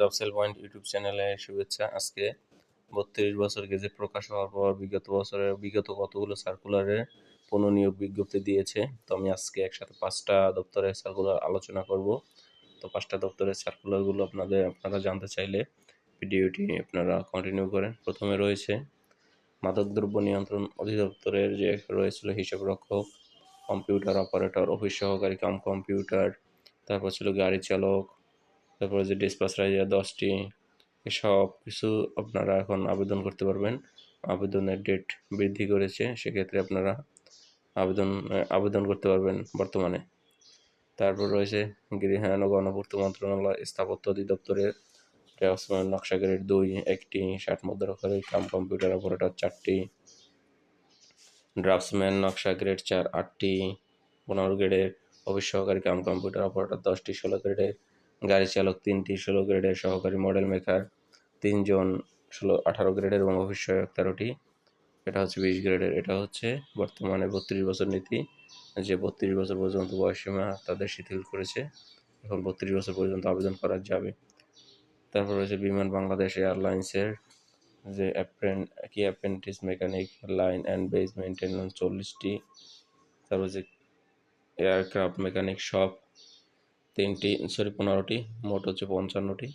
জবসেল point YouTube চ্যানেলে শুভেচ্ছা। আজকে বত্রিশ বছর গেজেট প্রকাশ হওয়ার পর বিগত বছরের বিগত কতগুলো সার্কুলারে পুনঃনিয়োগ বিজ্ঞপ্তি দিয়েছে? তো আমি আজকে একসাথে পাঁচটা দপ্তরের সার্কুলার আলোচনা করব। তো পাঁচটা দপ্তরের সার্কুলারগুলো আপনাদের, আপনারা জানতে চাইলে ভিডিওটি আপনারা কন্টিনিউ করেন। প্রথমে রয়েছে মাদকদ্রব্য নিয়ন্ত্রণ অধিদপ্তরের যে রয়েছিল হিসাব রক্ষক কম্পিউটার অপারেটর অফিস সহকারী কাম কম্পিউটার তারপর ছিল গাড়ি চালক তারপরে যে ডিসপাস রাইজার দশটি, এসব কিছু আপনারা এখন আবেদন করতে পারবেন। আবেদনের ডেট বৃদ্ধি করেছে, সেক্ষেত্রে আপনারা আবেদন আবেদন করতে পারবেন বর্তমানে। তারপর রয়েছে গৃহায়ন গণপূর্ত মন্ত্রণালয় স্থাপত্য অধিদপ্তরের ড্রাফটসম্যান নকশা গ্রেড দুই, একটি ষাট মুদ্রাক্ষরে কাম কম্পিউটার অপারেটর চারটি, ড্রাফটসম্যান নকশা গ্রেড চার আটটি, পনেরো গ্রেডের অফিস সহকারী কাম কম্পিউটার অপারেটর দশটি, ষোলো গ্রেডের গাড়ি চালক তিনটি ষোলো গ্রেডের সহকারী মডেল মেকার তিনজন ষোলো আঠারো গ্রেডের এবং অফিস সহায়ক তেরোটি। এটা হচ্ছে বিশ গ্রেডের। এটা হচ্ছে বর্তমানে বত্রিশ বছর নীতি, যে বত্রিশ বছর পর্যন্ত বয়সীমা তাদের শিথিল করেছে। এখন বত্রিশ বছর পর্যন্ত আবেদন করা যাবে। তারপর রয়েছে বিমান বাংলাদেশ এয়ারলাইন্সের, যে অ্যাপ্রেন কি apprentice mechanic line and base maintenance চল্লিশটি। তারপর যে এয়ারক্রাফট মেকানিক শপ তিনটি, সরি, পনেরোটি, মোট হচ্ছে পঞ্চান্নটি।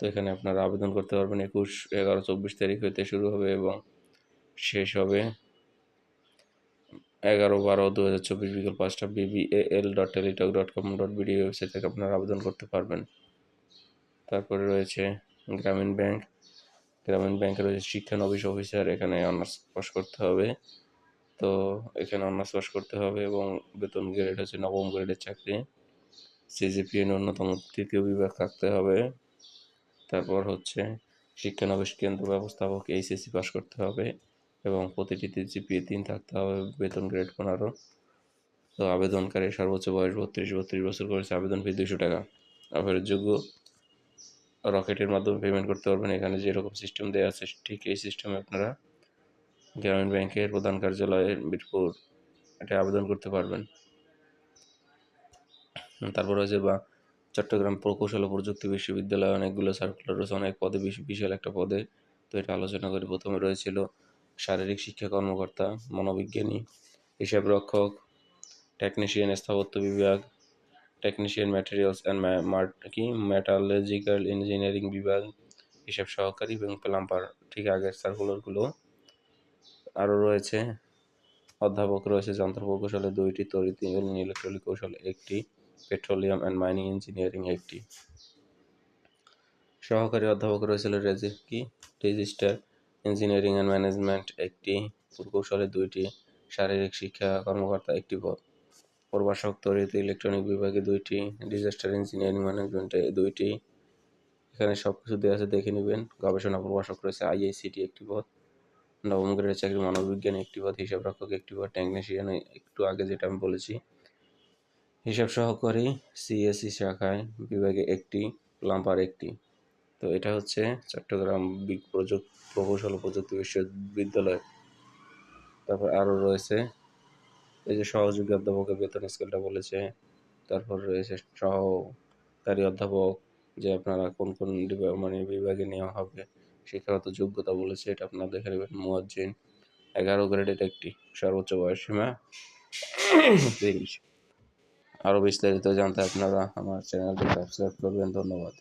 তো এখানে আপনারা আবেদন করতে পারবেন একুশ, এগারো, চব্বিশ তারিখ হইতে শুরু হবে এবং শেষ হবে এগারো, বারো দু হাজার চব্বিশ বিকেল পাঁচটা BBL dot Teletalk dot com dot BD website থেকে আপনারা আবেদন করতে পারবেন। তারপরে রয়েছে গ্রামীণ ব্যাংক। গ্রামীণ ব্যাংকে রয়েছে শিক্ষানবিশ অফিসার, এখানে অনার্স পাস করতে হবে। তো এখানে অনার্স পাস করতে হবে এবং বেতন গ্রেড হচ্ছে নবম গ্রেডের চাকরি। সিজিপিএ ন্যূনতম তৃতীয় বিভাগ থাকতে হবে। তারপর হচ্ছে শিক্ষানবিশ কেন্দ্র ব্যবস্থাপক এইচএসসি পাস করতে হবে এবং প্রতিটিতে জিপিএ তিন থাকতে হবে, বেতন গ্রেড পনেরো। তো আবেদনকারী সর্বোচ্চ বয়স বত্রিশ বত্রিশ বছর করেছে আবেদন ফি দুশো টাকা। আবেদনের যোগ্য রকেটের মাধ্যমে পেমেন্ট করতে পারবেন। এখানে যেরকম সিস্টেম দেওয়া আছে, ঠিক এই সিস্টেমে আপনারা গ্রামীণ ব্যাংকের প্রধান কার্যালয়ে মিরপুর এটা আবেদন করতে পারবেন। তারপর হচ্ছে বা চট্টগ্রাম প্রকৌশল ও প্রযুক্তি বিশ্ববিদ্যালয়ে, অনেকগুলো সার্কুলার রয়েছে, অনেক পদে বিশাল একটা পদে। তো এটা আলোচনা করি প্রথমে রয়েছিল শারীরিক শিক্ষা কর্মকর্তা, মনোবিজ্ঞানী, হিসাব রক্ষক টেকনিশিয়ান স্থাপত্য বিভাগ টেকনিশিয়ান ম্যাটেরিয়ালস অ্যান্ড কি? মেটালজিক্যাল ইঞ্জিনিয়ারিং বিভাগ, হিসাব সহকারী এবং প্লাম্পার ঠিক আগের সার্কুলারগুলো আরও রয়েছে। অধ্যাপক রয়েছে যন্ত্র প্রকৌশলে দুইটি, তড়িৎ ইলেকট্রনিক কৌশল একটি। পেট্রোলিয়াম অ্যান্ড মাইনিং ইঞ্জিনিয়ারিং একটি সহকারী অধ্যাপক রয়েছিল রেজি কি? রেজিস্টার ইঞ্জিনিয়ারিং অ্যান্ড ম্যানেজমেন্ট একটি প্রকৌশলে দুইটি, শারীরিক শিক্ষা কর্মকর্তা একটি পদ। প্রভাষক তড়িৎ ইলেকট্রনিক বিভাগে দুইটি ডিজাস্টার ইঞ্জিনিয়ারিং ম্যানেজমেন্টে দুইটি। এখানে সব কিছু দেওয়া আছে, দেখে নেবেন। গবেষণা প্রভাষক রয়েছে আইআইসিটি একটি পদ। নবম গ্রেডের চাকরি মানববিজ্ঞান একটি পদ হিসাব রক্ষক একটি পদ টেকনিশিয়ান একটু আগে যেটা আমি বলেছি। হিসাব সহকারী সিএসসি শাখায় বিভাগে একটি প্লাম্পার একটি। তো এটা হচ্ছে চট্টগ্রাম বিগ প্রযুক্তি, প্রকৌশল প্রযুক্তি বিশ্ববিদ্যালয়। তারপর আরও রয়েছে, এই যে সহযোগী অধ্যাপকের বেতন স্কেলটা বলেছে, তারপর রয়েছে সহকারী অধ্যাপক, যে আপনারা কোন কোন মানে বিভাগে নেওয়া হবে, শিক্ষাগত যোগ্যতা বলেছে, এটা আপনারা দেখে নেবেন। মুয়াজ্জিন, এগারো গ্রেডের একটি সর্বোচ্চ বয়স সীমা তিরিশ। আরও বিস্তারিত জানতে আপনারা আমার চ্যানেলটি সাবস্ক্রাইব করবেন ধন্যবাদ।